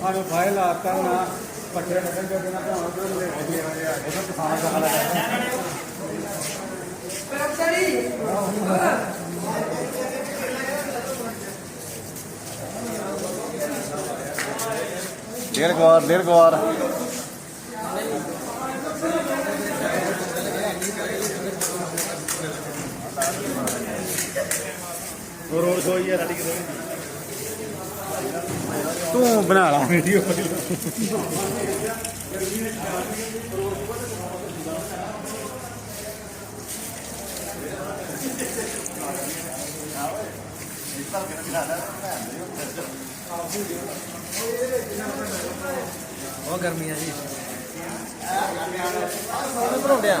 ਆਹ ਫਾਈਲ ਆਤਾ ਨਾ ਪੱਠੇ ਕੱਢਣ ਦੇ ਬਿਨਾ ਭਾਵੇਂ ਉਧਰ ਲੈ ਆਏ ਆ ਉਧਰ ਕਿਸਾਨ ਦਾ ਹਾਲ ਹੈ ਡੇਢ ਗਵਾਰ ਡੇਢ ਗਵਾਰ ਰੋਡ ਸੋਈ ਹੈ ਸਾਡੀ ਕਿਤੇ ਤੂੰ ਬਣਾ ਲਾ। ਵੀਡੀਓ ਬਹੁਤ ਗਰਮੀ ਆ ਜੀ। ਸਾਰੇ ਭਰੋਂਦੇ ਆ?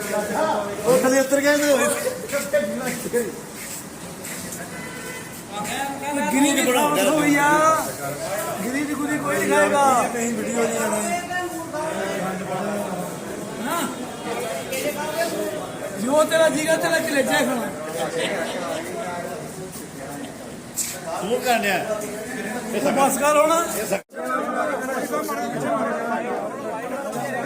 ਉਹ ਥੱਲੇ ਉਤਰ ਗਿਆ ਇਹਦੇ ਗਿਰੀ ਦੀ ਬੜਾ ਗਿਰੀ ਦੀ ਗੁਦੀ ਕੋਈ ਨਹੀਂ ਖਾਏਗਾ। ਕਹੀਂ ਵੀਡੀਓ ਨਹੀਂ ਆਣੀ ਜੋ ਤੇਰਾ ਜੀਗਾ ਤੇਰਾ ਕਲੇਜਾ ਖਾਣਾ ਤੂੰ ਕਾਂਡਿਆ ਤੂੰ ਬਸ ਕਰ ਹੁਣ।